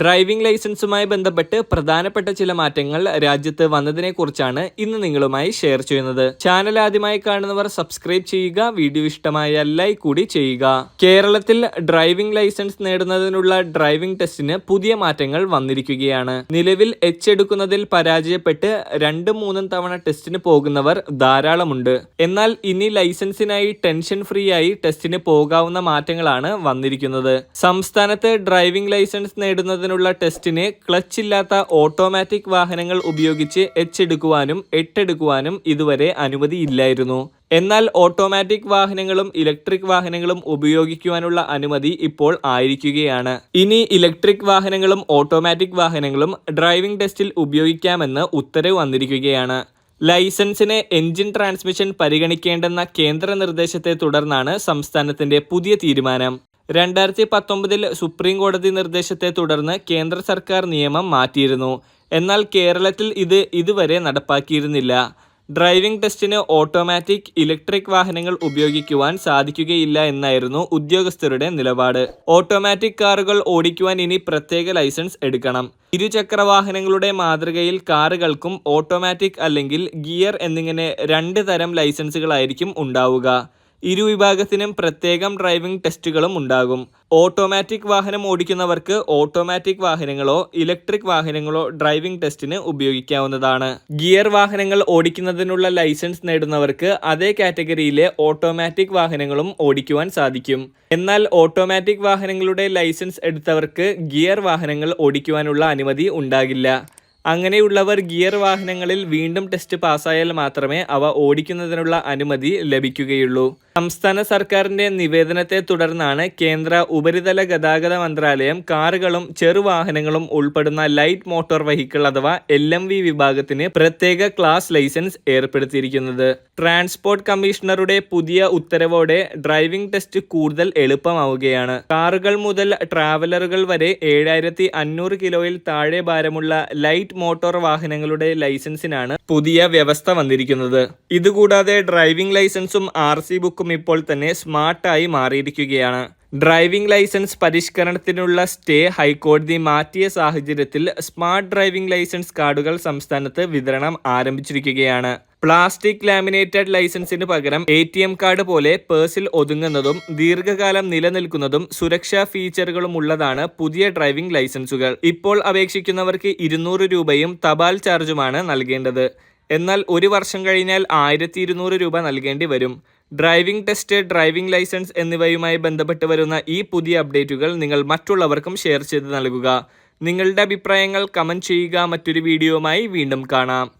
Driving ലൈസൻസുമായി ബന്ധപ്പെട്ട് പ്രധാനപ്പെട്ട ചില മാറ്റങ്ങൾ രാജ്യത്ത് വന്നതിനെ കുറിച്ചാണ് ഇന്ന് നിങ്ങളുമായി ഷെയർ ചെയ്യുന്നത്. ചാനൽ ആദ്യമായി കാണുന്നവർ സബ്സ്ക്രൈബ് ചെയ്യുക വീഡിയോ ഇഷ്ടമായ ലൈക്ക് കൂടി ചെയ്യുക. കേരളത്തിൽ ഡ്രൈവിംഗ് ലൈസൻസ് നേടുന്നതിനുള്ള ഡ്രൈവിംഗ് ടെസ്റ്റിന് പുതിയ മാറ്റങ്ങൾ വന്നിരിക്കുകയാണ്. നിലവിൽ എച്ച് എടുക്കുന്നതിൽ പരാജയപ്പെട്ട് രണ്ടും മൂന്നും തവണ ടെസ്റ്റിന് പോകുന്നവർ ധാരാളമുണ്ട്. എന്നാൽ ഇനി ലൈസൻസിനായി ടെൻഷൻ ഫ്രീ ആയി ടെസ്റ്റിന് പോകാവുന്ന മാറ്റങ്ങളാണ് വന്നിരിക്കുന്നത്. സംസ്ഥാനത്ത് ഡ്രൈവിംഗ് ലൈസൻസ് നേടുന്നതിനുള്ള ടെസ്റ്റിന് ക്ലച്ച് ഇല്ലാത്ത ഓട്ടോമാറ്റിക് വാഹനങ്ങൾ ഉപയോഗിച്ച് എച്ച് എടുക്കുവാനും എട്ടെടുക്കുവാനും ഇതുവരെ അനുമതിയില്ലായിരുന്നു എന്നാൽ ഓട്ടോമാറ്റിക് വാഹനങ്ങളും ഇലക്ട്രിക് വാഹനങ്ങളും ഉപയോഗിക്കുവാനുള്ള അനുമതി ഇപ്പോൾ ആയിരിക്കുകയാണ്. ഇനി ഇലക്ട്രിക് വാഹനങ്ങളും ഓട്ടോമാറ്റിക് വാഹനങ്ങളും ഡ്രൈവിംഗ് ടെസ്റ്റിൽ ഉപയോഗിക്കാമെന്ന് ഉത്തരവ് വന്നിരിക്കുകയാണ്. ലൈസൻസിന് എഞ്ചിൻ ട്രാൻസ്മിഷൻ പരിഗണിക്കേണ്ടെന്ന കേന്ദ്ര നിർദ്ദേശത്തെ തുടർന്നാണ് സംസ്ഥാനത്തിന്റെ പുതിയ തീരുമാനം. രണ്ടായിരത്തി പത്തൊമ്പതിൽ സുപ്രീം കോടതി നിർദ്ദേശത്തെ തുടർന്ന് കേന്ദ്ര സർക്കാർ നിയമം മാറ്റിയിരുന്നു. എന്നാൽ കേരളത്തിൽ ഇത് ഇതുവരെ നടപ്പാക്കിയിരുന്നില്ല. ഡ്രൈവിംഗ് ടെസ്റ്റിന് ഓട്ടോമാറ്റിക് ഇലക്ട്രിക് വാഹനങ്ങൾ ഉപയോഗിക്കുവാൻ സാധിക്കുകയില്ല എന്നായിരുന്നു ഉദ്യോഗസ്ഥരുടെ നിലപാട്. ഓട്ടോമാറ്റിക് കാറുകൾ ഓടിക്കുവാൻ ഇനി പ്രത്യേക ലൈസൻസ് എടുക്കണം. ഇരുചക്ര വാഹനങ്ങളുടെ മാതൃകയിൽ കാറുകൾക്കും ഓട്ടോമാറ്റിക് അല്ലെങ്കിൽ ഗിയർ എന്നിങ്ങനെ രണ്ട് തരം ലൈസൻസുകളായിരിക്കും ഉണ്ടാവുക. ഇരുവിഭാഗത്തിനും പ്രത്യേകം ഡ്രൈവിംഗ് ടെസ്റ്റുകളും ഉണ്ടാകും. ഓട്ടോമാറ്റിക് വാഹനം ഓടിക്കുന്നവർക്ക് ഓട്ടോമാറ്റിക് വാഹനങ്ങളോ ഇലക്ട്രിക് വാഹനങ്ങളോ ഡ്രൈവിംഗ് ടെസ്റ്റിന് ഉപയോഗിക്കാവുന്നതാണ്. ഗിയർ വാഹനങ്ങൾ ഓടിക്കുന്നതിനുള്ള ലൈസൻസ് നേടുന്നവർക്ക് അതേ കാറ്റഗറിയിലെ ഓട്ടോമാറ്റിക് വാഹനങ്ങളും ഓടിക്കുവാൻ സാധിക്കും. എന്നാൽ ഓട്ടോമാറ്റിക് വാഹനങ്ങളുടെ ലൈസൻസ് എടുത്തവർക്ക് ഗിയർ വാഹനങ്ങൾ ഓടിക്കുവാനുള്ള അനുമതി ഉണ്ടാകില്ല. അങ്ങനെയുള്ളവർ ഗിയർ വാഹനങ്ങളിൽ വീണ്ടും ടെസ്റ്റ് പാസ്സായാൽ മാത്രമേ അവ ഓടിക്കുന്നതിനുള്ള അനുമതി ലഭിക്കുകയുള്ളൂ. സംസ്ഥാന സർക്കാരിന്റെ നിവേദനത്തെ തുടർന്നാണ് കേന്ദ്ര ഉപരിതല ഗതാഗത മന്ത്രാലയം കാറുകളും ചെറുവാഹനങ്ങളും ഉൾപ്പെടുന്ന ലൈറ്റ് മോട്ടോർ വെഹിക്കിൾ അഥവാ എൽ എം വി വിഭാഗത്തിന് പ്രത്യേക ക്ലാസ് ലൈസൻസ് ഏർപ്പെടുത്തിയിരിക്കുന്നത്. ട്രാൻസ്പോർട്ട് കമ്മീഷണറുടെ പുതിയ ഉത്തരവോടെ ഡ്രൈവിംഗ് ടെസ്റ്റ് കൂടുതൽ എളുപ്പമാവുകയാണ്. കാറുകൾ മുതൽ ട്രാവലറുകൾ വരെ ഏഴായിരത്തി കിലോയിൽ താഴെ ഭാരമുള്ള ലൈറ്റ് മോട്ടോർ വാഹനങ്ങളുടെ ലൈസൻസിനാണ് പുതിയ വ്യവസ്ഥ വന്നിരിക്കുന്നത്. ഇതുകൂടാതെ ഡ്രൈവിംഗ് ലൈസൻസും ആർ ബുക്കും ഇപ്പോൾ തന്നെ സ്മാർട്ടായി മാറിയിരിക്കുകയാണ്. ഡ്രൈവിംഗ് ലൈസൻസ് പരിഷ്കരണത്തിനുള്ള സ്റ്റേ ഹൈക്കോടതി മാറ്റിയ സാഹചര്യത്തിൽ സ്മാർട്ട് ഡ്രൈവിംഗ് ലൈസൻസ് കാർഡുകൾ സംസ്ഥാനത്ത് വിതരണം ആരംഭിച്ചിരിക്കുകയാണ്. പ്ലാസ്റ്റിക് ലാമിനേറ്റഡ് ലൈസൻസിന് പകരം എ ടി എം കാർഡ് പോലെ പേഴ്സിൽ ഒതുങ്ങുന്നതും ദീർഘകാലം നിലനിൽക്കുന്നതും സുരക്ഷാ ഫീച്ചറുകളും ഉള്ളതാണ് പുതിയ ഡ്രൈവിംഗ് ലൈസൻസുകൾ. ഇപ്പോൾ അപേക്ഷിക്കുന്നവർക്ക് ഇരുന്നൂറ് രൂപയും തപാൽ ചാർജുമാണ് നൽകേണ്ടത്. എന്നാൽ ഒരു വർഷം കഴിഞ്ഞാൽ ആയിരത്തി ഇരുന്നൂറ് രൂപ നൽകേണ്ടി വരും. ഡ്രൈവിംഗ് ടെസ്റ്റ് ഡ്രൈവിംഗ് ലൈസൻസ് എന്നിവയുമായി ബന്ധപ്പെട്ട് വരുന്ന ഈ പുതിയ അപ്ഡേറ്റുകൾ നിങ്ങൾ മറ്റുള്ളവർക്കും ഷെയർ ചെയ്ത് നൽകുക. നിങ്ങളുടെ അഭിപ്രായങ്ങൾ കമന്റ് ചെയ്യുക. മറ്റൊരു വീഡിയോയുമായി വീണ്ടും കാണാം.